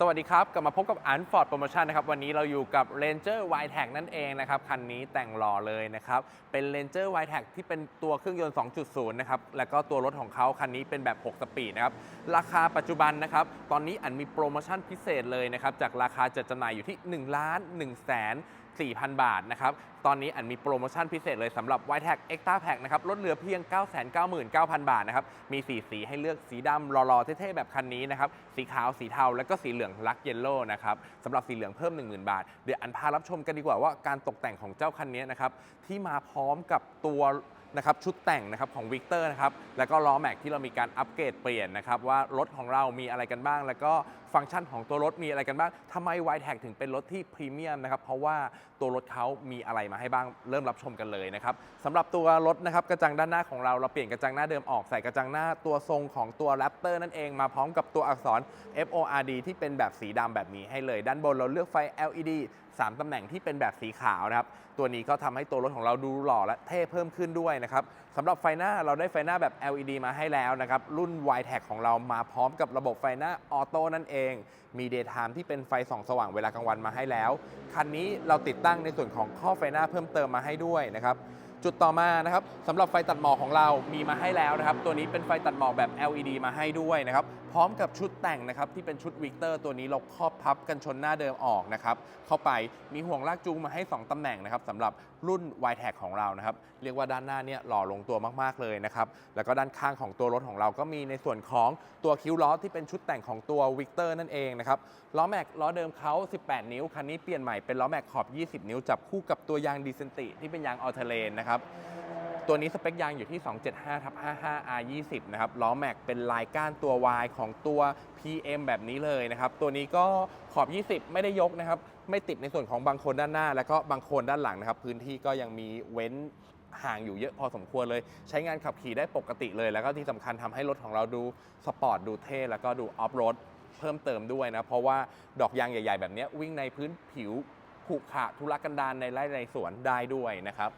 สวัสดีครับ กลับมาพบกับอันฟอร์ดโปรโมชั่นนะครับ วันนี้เราอยู่กับ Ranger y t a g นั่นเองนะครับ คันนี้แต่งหล่อเลยนะครับ เป็น Ranger y t a g ที่เป็นตัวเครื่องยนต์ 2.0 นะครับ แล้วก็ตัวรถของเขาคันนี้เป็นแบบ 6 สปีดนะครับ ราคาปัจจุบันนะครับ ตอนนี้อันมีโปรโมชั่นพิเศษเลยนะครับ จากราคาจัดจำหน่ายอยู่ที่ 1 ล้าน1แสน 4,000 บาทนะครับ ตอนนี้อันมีโปรโมชั่นพิเศษเลยสำหรับ y t a g Extra Pack นะครับ ลดเหลือเพียง 999,000 บาทนะครับ มี 4 สีให้เลือกสีดำรอๆ เท่ๆ แบบคันนี้นะครับ สีขาวสีเทา และก็สีเหลืองลักเยลโล่นะครับสำหรับสีเหลืองเพิ่ม 10,000 บาท เดี๋ยวอันพารับชมกันดีกว่าว่าการตกแต่งของเจ้าคันนี้นะครับที่มาพร้อมกับตัว นะครับชุดแต่งนะครับของวิกเตอร์นะครับแล้วก็ล้อแม็กที่เรามีการอัปเกรดเปลี่ยนนะครับว่ารถของเรามีอะไรกันบ้าง แล้วก็ฟังก์ชันของตัวรถมีอะไรกันบ้างทำไม y t a g ถึงเป็นรถที่พรีเมียมนะครับเพราะว่าตัวรถเขามีอะไรมาให้บ้างเริ่มรับชมกันเลยนะครับสำหรับตัวรถนะครับกระจังด้านหน้าของเราเราเปลี่ยนกระจังหน้าเดิมออกใส่กระจังหน้าตัวทรงของตัว Raptor นั่นเองมาพร้อมกับตัวอักษร FORD ที่เป็นแบบสีดำแบบนี้ให้เลย ด้านบนเราเลือกไฟ LED 3ตำแหน่งที่เป็นแบบสีขาวนะครับตัวนี้ก็ทำให้ตัวรถของเราดูหล่อและเท่เพิ่มขึ้นด้วยนะครับสำหรับไฟหน้าเราได้ไฟหน้าแบบ LED มาให้แล้วนะครับ รุ่น y t a g ของเรามาพร้อมกับระบบไฟหน้าออโต้นั่นเอง มี Daytime ที่เป็นไฟส่องสว่างเวลากลางวันมาให้แล้ว คันนี้เราติดตั้งในส่วนของข้อไฟหน้าเพิ่มเติมมาให้ด้วยนะครับ จุดต่อมานะครับสำหรับไฟตัดหมอกของเรามีมาให้แล้วนะครับ ตัวนี้เป็นไฟตัดหมอกแบบ LED มาให้ด้วยนะครับ พร้อมกับชุดแต่งนะครับที่เป็นชุดวิกเตอร์ตัวนี้เราครอบพับกันชนหน้าเดิมออกนะครับเข้าไปมีห่วงลากจูงมาให้ 2ตำแหน่งนะครับสำหรับรุ่น y t a g ของเรานะครับ เรียกว่าด้านหน้าเนี่ยหล่อลงตัวมากๆเลยนะครับ แล้วก็ด้านข้างของตัวรถของเราก็มีในส่วนของตัวคิ้วล้อที่เป็นชุดแต่งของตัววิกเตอร์นั่นเองนะครับล้อแม็กล้อเดิมเขา18 นิ้วคันนี้เปลี่ยนใหม่เป็นล้อแม็กขอบ 20 นิ้วจับคู่กับตัวยางดีเซนติที่เป็นยางออเทเลนนะครับตัวนี้สเปคยางอยู่ที่ 275ทับ55 R20 นะครับ ล้อแม็กเป็นลายก้านตัว Y ของตัว PM แบบนี้เลยนะครับ ตัวนี้ก็ขอบ 20 ไม่ได้ยกนะครับ ไม่ติดในส่วนของบางคนด้านหน้า แล้วก็บางคนด้านหลังนะครับ พื้นที่ก็ยังมีเว้นห่างอยู่เยอะพอสมควรเลย ใช้งานขับขี่ได้ปกติเลย แล้วก็ที่สำคัญทำให้รถของเราดูสปอร์ตดูเท่แล้วก็ดูออฟโรดเพิ่มเติมด้วยนะ เพราะว่าดอกยางใหญ่ ๆ แบบนี้วิ่งในพื้นผิวขรุขระทุรกันดารในไร่ในสวนได้ด้วยนะครับ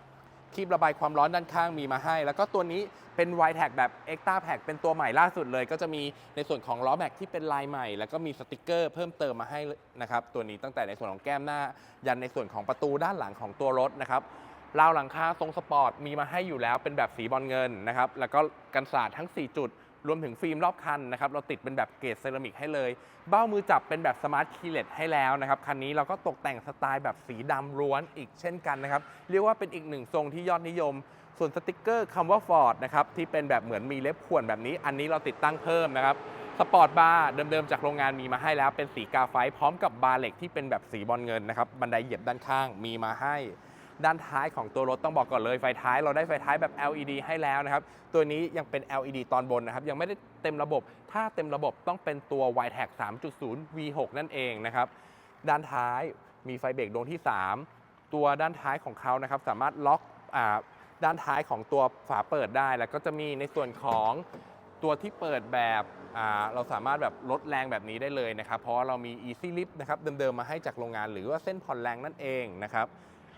คีบระบายความร้อนด้านข้างมีมาให้ แล้วก็ตัวนี้เป็น y t a g แบบ Extra Pack เป็นตัวใหม่ล่าสุดเลย ก็จะมีในส่วนของล้อแม็กที่เป็นลายใหม่ แล้วก็มีสติกเกอร์เพิ่มเติมมาให้นะครับตัวนี้ตั้งแต่ในส่วนของแก้มหน้า ยันในส่วนของประตูด้านหลังของตัวรถนะครับราวหลังคาทรงสปอร์ตมีมาให้อยู่แล้วเป็นแบบสีบอลเงินนะครับแล้วก็กันสาดทั้ง 4 จุด รวมถึงฟิล์มรอบคันนะครับเราติดเป็นแบบเกรดเซรามิกให้เลย เบ้ามือจับเป็นแบบสมาร์ทคีเลสให้แล้วนะครับคันนี้เราก็ตกแต่งสไตล์แบบสีดำล้วนอีกเช่นกันนะครับเรียกว่าเป็นอีกหนึ่งทรงที่ยอดนิยม ส่วนสติกเกอร์คำว่า Ford นะครับที่เป็นแบบเหมือนมีเล็บข่วนแบบนี้ อันนี้เราติดตั้งเพิ่มนะครับสปอร์ตบาร์เดิมๆจากโรงงานมีมาให้แล้ว เป็นสีกาไฟพร้อมกับบาร์เหล็กที่เป็นแบบสีบอลเงินนะครับบันไดเหยียบด้านข้างมีมาให้ ด้านท้ายของตัวรถต้องบอกก่อนเลยไฟท้ายเราได้ไฟท้ายแบบ LED ให้แล้วนะครับ ตัวนี้ยังเป็น LED ตอนบนนะครับ ยังไม่ได้เต็มระบบ ถ้าเต็มระบบต้องเป็นตัว y t a g 3.0 V6 นั่นเองนะครับ ด้านท้ายมีไฟเบรกดวงที่ 3 ตัวด้านท้ายของเขานะครับ สามารถล็อกอด้านท้ายของตัวฝาเปิดได้ แล้วก็จะมีในส่วนของตัวที่เปิดแบบเราสามารถแบบลดแรงแบบนี้ได้เลยนะครับ เพราะเรามี Easy Lift นะครับเดิมๆมาให้จากโรงงานหรือว่าเส้นผ่อนแรงนั่นเองนะครับ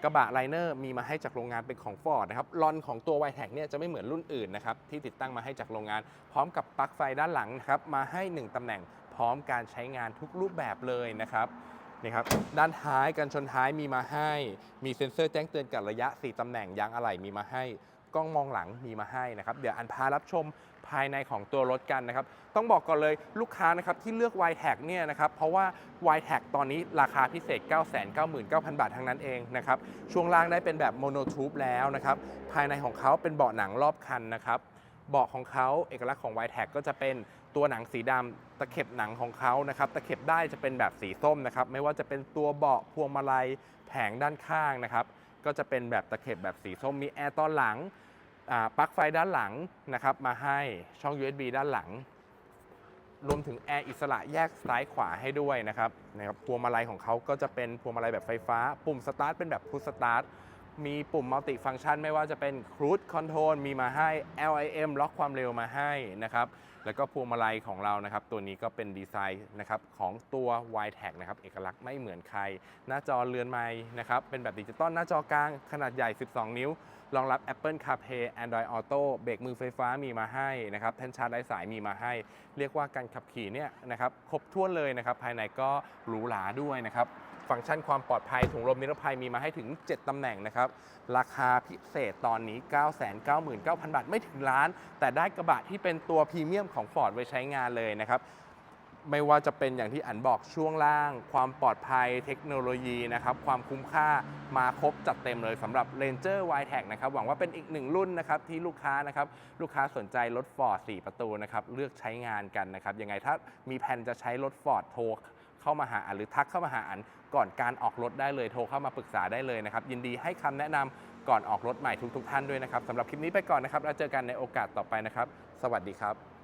กระบะไลเนอร์มีมาให้จากโรงงานเป็นของ Ford นะครับลอนของตัว y t a g เนี่ยจะไม่เหมือนรุ่นอื่นนะครับที่ติดตั้งมาให้จากโรงงาน พร้อมกับปลั๊กไฟด้านหลังนะครับมาให้ 1ตำแหน่ง พร้อมการใช้งานทุกรูปแบบเลยนะครับนี่ครับด้านท้ายกันชนท้ายมีมาให้ มีเซ็นเซอร์แจ้งเตือนกับระยะ 4 ตำแหน่งยางอะไหล่มีมาให้ กล้องมองหลังมีมาให้นะครับ เดี๋ยวอันพารับชมภายในของตัวรถกันนะครับ ต้องบอกก่อนเลยลูกค้านะครับที่เลือก y t a g เนี่ยนะครับเพราะว่า y t a g ตอนนี้ราคาพิเศษ 999,000 บาททั้งนั้นเองนะครับช่วงล่างได้เป็นแบบโมโนทูบแล้วนะครับภายในของเขาเป็นเบาะหนังรอบคันนะครับเบาะของเขาเอกลักษณ์ของ y t a g ก็จะเป็นตัวหนังสีดำตะเข็บหนังของเขานะครับตะเข็บได้จะเป็นแบบสีส้มนะครับไม่ว่าจะเป็นตัวเบาะพวงมาลัยแผงด้านข้างนะครับก็จะเป็นแบบตะเข็บแบบสีส้มมีแอร์ตอนหลัง ปลั๊กไฟด้านหลังนะครับมาให้ช่อง USB ด้านหลัง รวมถึงแอร์อิสระแยกซ้ายขวาให้ด้วยนะครับนะครับพวงมาลัยของเขาก็จะเป็นพวงมาลัยแบบไฟฟ้า ปุ่มสตาร์ทเป็นแบบพุชสตาร์ท มีปุ่มมัลติฟัง c t ชันไม่ว่าจะเป็น Cruise Control มีมาให้ LIM ล็อกความเร็วมาให้นะครับ แล้วก็พวงมาลัยของเรานะครับ ตัวนี้ก็เป็นดีไซน์นะครับของตัว y t a g นะครับ เอกลักษณ์ไม่เหมือนใคร หน้าจอเรือนไม้นะครับ เป็นแบบดิจิตอลหน้าจอกลางขนาดใหญ่ 12 นิ้ว รองรับ Apple CarPlay Android Auto เบรกมือไฟฟ้ามีมาให้นะครับแท่นชาร์จไร้สายมีมาให้ เรียกว่าการขับขี่เนี่ยนะครับครบถ้วนเลยนะครับ ภายในก็หรูหราด้วยนะครับ ฟังก์ชันความปลอดภัยถุงลมนิรภัยมีมาให้ถึง 7 ตำแหน่งนะครับ ราคาพิเศษตอนนี้ 999,000 บาท ไม่ถึงล้าน แต่ได้กระบะที่เป็นตัวพรีเมียมของ Ford ไว้ใช้งานเลยนะครับไม่ว่าจะเป็นอย่างที่อันบอกช่วงล่าง ความปลอดภัยเทคโนโลยีนะครับความคุ้มค่ามาครบจัดเต็มเลยสำหรับ Ranger y t a g นะครับหวังว่าเป็นอีกหนึ่งรุ่นนะครับที่ลูกค้านะครับลูกค้าสนใจรถ Ford 4 ประตูนะครับเลือกใช้งานกันนะครับยังไงถ้ามีแผนจะใช้รถ Ford โทรเข้ามาหาอันหรือทักเข้ามาหาอัน ก่อนการออกรถได้เลยโทรเข้ามาปรึกษาได้เลยนะครับ ยินดีให้คำแนะนำก่อนออกรถใหม่ทุกๆท่านด้วยนะครับสำหรับคลิปนี้ไปก่อนนะครับแล้วเจอกันในโอกาสต่อไปนะครับ สวัสดีครับ